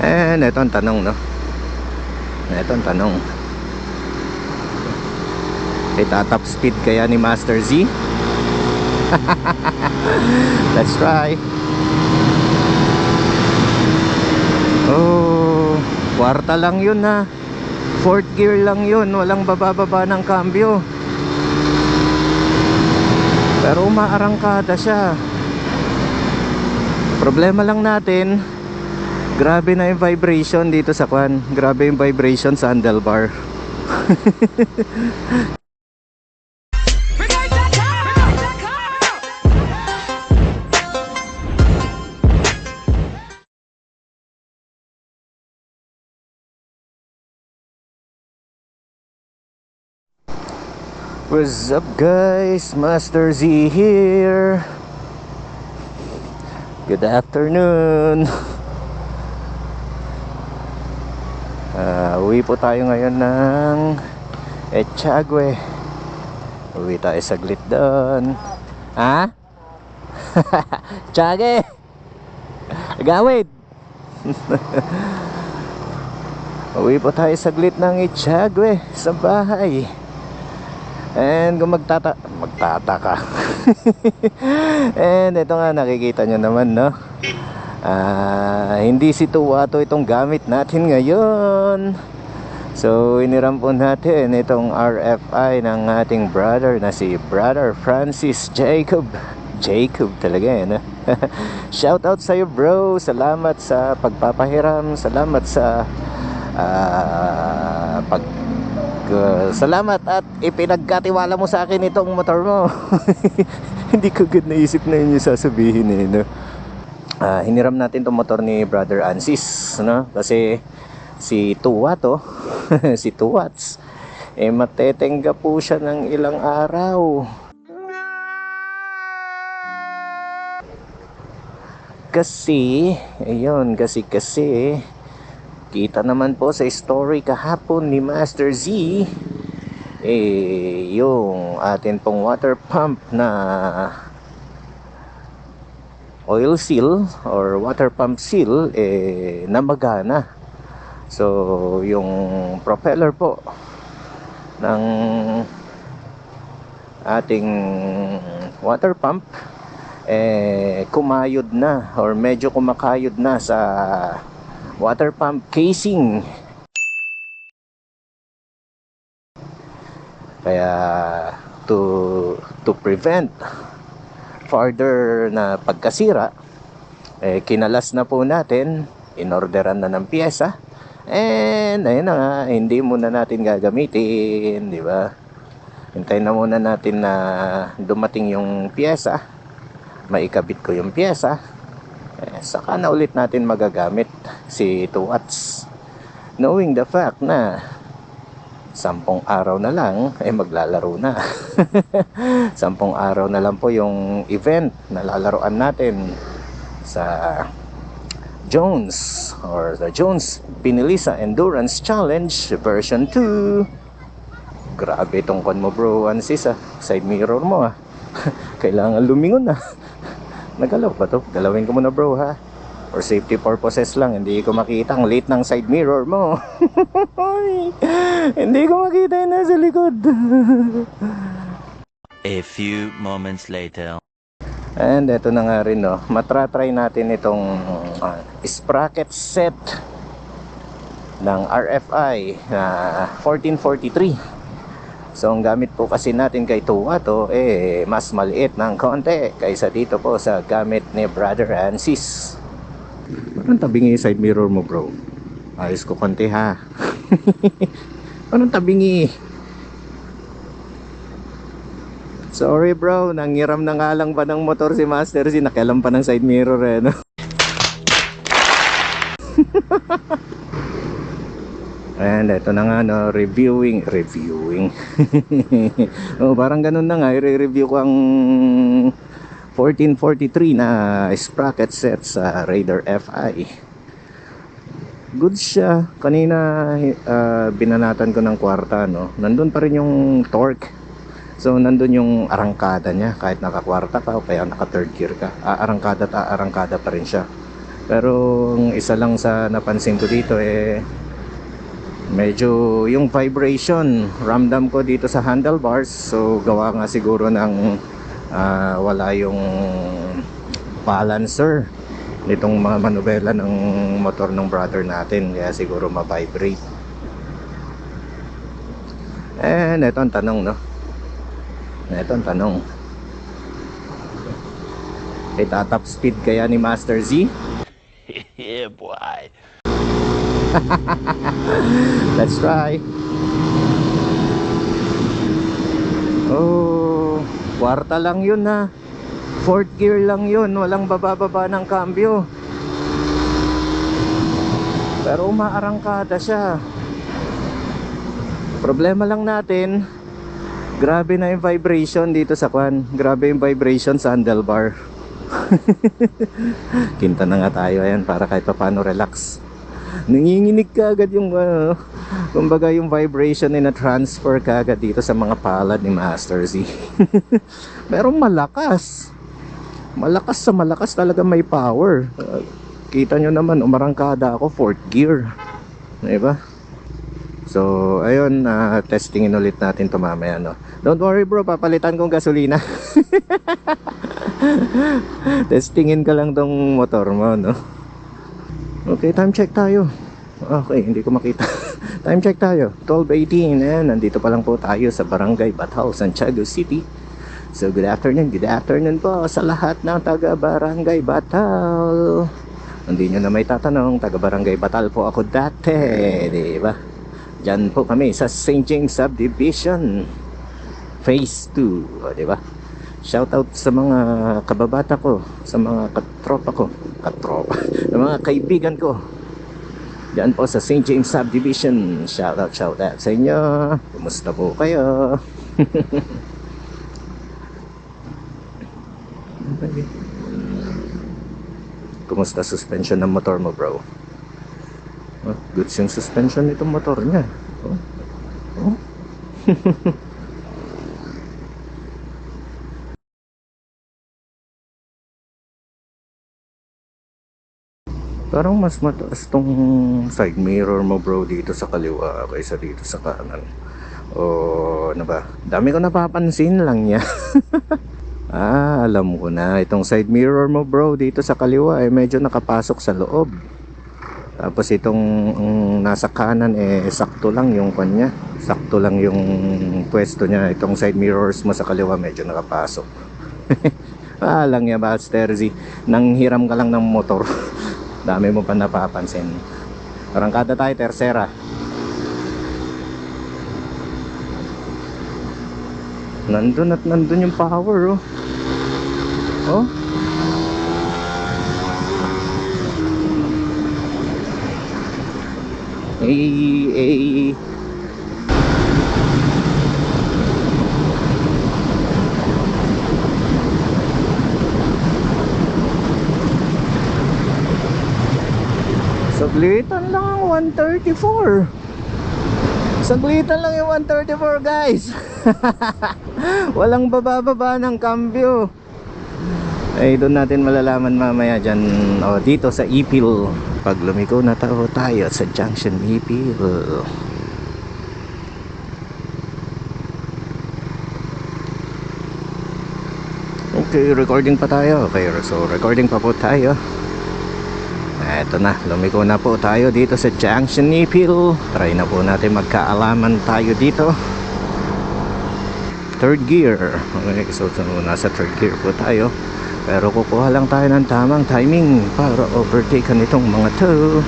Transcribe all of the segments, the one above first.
And ito ang tanong, no? Ito ang tanong. Itatop speed kaya ni Master Z? Let's try. Oh, kwarta lang yun na. Fourth gear lang yun. Walang babababa ng cambio. Pero umaarangkada siya. Problema lang natin, grabe na yung vibration dito sa kwan. Grabe yung vibration sa handlebar. What's up guys? Master Z here. Good afternoon. Ah, uwi po tayo ngayon ng Echagwe. Uwi tayo saglit doon. Ha? Chage! Gawid! uwi po tayo saglit ng Echagwe sa bahay. And kung magtata magtataka. And ito nga nakikita nyo naman no. Ah, hindi si Tuwato itong gamit natin ngayon. So iniram po natin itong RFI ng ating brother na si Brother Francis Jacob. Jacob talaga eh, no? Shout out sa iyo bro. Salamat sa pagpapahiram. Salamat sa ah, pag Uh, salamat at ipinagkatiwala mo sa akin itong motor mo. Hindi ko good naisip na yun yung sasabihin eh, no? Ah, hiniram natin itong motor ni Brother Ansis, no? Kasi si Tuwa to, si Tuwats, eh matetenga po siya ng ilang araw. Kasi, ayun, kasi kasi, Kita naman po sa story kahapon ni Master Z eh yung atin pong water pump na oil seal or water pump seal eh namagana. So yung propeller po ng ating water pump eh kumayod na or medyo kumakayod na sa water pump casing kaya to to prevent further na pagkasira eh kinalas na po natin inorderan na ng pyesa and ayun na nga hindi muna natin gagamitin di ba? Hintayin na muna natin na dumating yung pyesa maikabit ko yung pyesa eh, saka na ulit natin magagamit si 2 watts knowing the fact na sampung araw na lang eh maglalaro na. Sampung araw na lang po yung event na lalaroan natin sa Jones or the Jones Pinilisa Endurance Challenge version 2 grabe itong kon mo bro. Ansis ah? Side mirror mo ah. Kailangan lumingon ah. Nagalaw ba to? Galawin ko muna bro ha. For safety purposes lang, hindi ko makita ang late ng side mirror mo. Hindi ko makita yung nasa likod. A few moments later. And eto na nga rin no, matratry natin itong uh, sprocket set ng RFI na 1443. So ang gamit po kasi natin kay Tuwa to eh mas maliit ng konti kaysa dito po sa gamit ni Brother Ansis. Anong tabingi yung side mirror mo bro? Ayos ko konti ha. Anong tabingi? Sorry bro, nangiram na nga lang ba ng motor si Master Z? Nakialam pa ng side mirror eh no? And ito na nga no, reviewing, reviewing. oh, parang ganun na nga, i-review ko ang 1443 na sprocket set sa Raider FI. Good siya. Kanina uh, binanatan ko ng kwarta no. Nandun pa rin yung torque. So nandun yung arangkada niya kahit nakakwarta ka o kaya naka third gear ka. Aarangkada at aarangkada pa rin siya. Pero ang isa lang sa napansin ko dito eh medyo yung vibration ramdam ko dito sa handlebars so gawa nga siguro ng ah, wala yung balancer nitong mga manubela ng motor ng brother natin kaya siguro ma-vibrate and ito ang tanong no ito ang tanong itatop speed kaya ni Master Z yeah, boy. Let's try. Oh, kwarta lang yun na. Fourth gear lang yun. Walang bababa ng cambio. Pero umaarangkada siya. Problema lang natin, grabe na yung vibration dito sa kwan. Grabe yung vibration sa handlebar. Kinta na nga tayo ayan para kahit pa paano relax. Nanginginig ka agad yung ano, kumbaga yung vibration na transfer ka agad dito sa mga palad ni Master Z. Pero malakas. Malakas sa malakas talaga may power. Uh, kita nyo naman, umarangkada ako, fourth gear. Diba? So, ayun, ah, testingin ulit natin to mamaya, no? Don't worry bro, papalitan kong gasolina. Testingin ka lang tong motor mo, no? Okay, time check tayo. Okay, hindi ko makita. time check tayo. 12.18. Ayan, nandito pa lang po tayo sa Barangay Batal, Santiago City. So, good afternoon, good afternoon po sa lahat ng taga Barangay Batal. Hindi nyo na may tatanong, taga Barangay Batal po ako dati, di ba? Diyan po kami sa St. James Subdivision Phase 2, o, di ba? Shout out sa mga kababata ko, sa mga katropa ko, katropa, sa mga kaibigan ko. Diyan po sa St. James Subdivision. Shout out, shout out sa inyo. Kumusta po kayo? Kumusta suspension ng motor mo, bro? Oh, goods yung suspension nitong motor niya. Oh. Oh. Parang mas mataas tong side mirror mo bro dito sa kaliwa kaysa dito sa kanan. O ano ba? Dami ko napapansin lang niya. ah, alam ko na. Itong side mirror mo bro dito sa kaliwa ay medyo nakapasok sa loob. Tapos itong ang nasa kanan eh sakto lang yung kanya. Sakto lang yung pwesto niya. Itong side mirrors mo sa kaliwa medyo nakapasok. ah, lang yan Master Z. Nang hiram ka lang ng motor. Dami mo pa napapansin. Arangkada tayo, tersera. Nandun at nandun yung power, oh. Oh. Eh, eh, Saglitan lang ang 134. Saglitan lang yung 134 guys. Walang bababa ng cambio. Ay doon natin malalaman mamaya dyan o dito sa Ipil. Pag lumiko na tayo sa Junction Ipil. Okay, recording pa tayo. Okay, so recording pa po tayo. Eto na, lumiko na po tayo dito sa Junction Ipil. Try na po natin magkaalaman tayo dito. Third gear. Okay, so nasa third gear po tayo. Pero kukuha lang tayo ng tamang timing para overtake nitong mga to.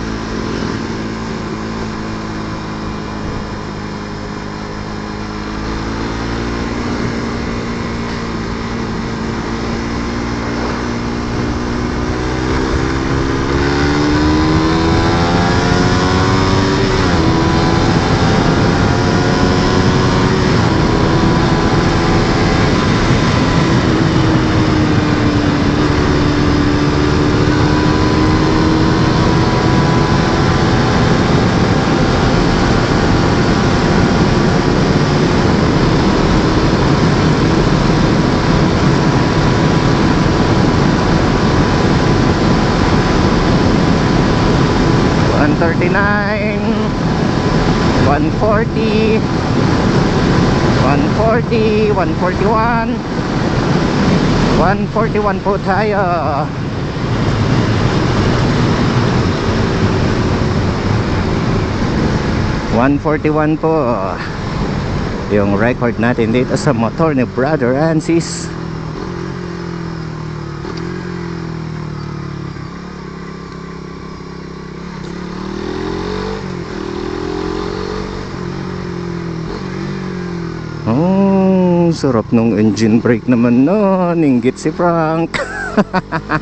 140 141 141 po tayo. One forty-one po. Yung record natin dito sa motor ni Brother Ansis. Oh, sarap nung engine brake naman nun. Inggit si Frank.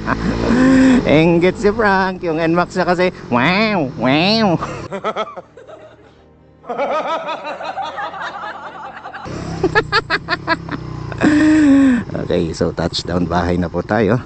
Inggit si Frank. Yung NMAX na kasi, wow, wow. okay, so touchdown bahay na po tayo.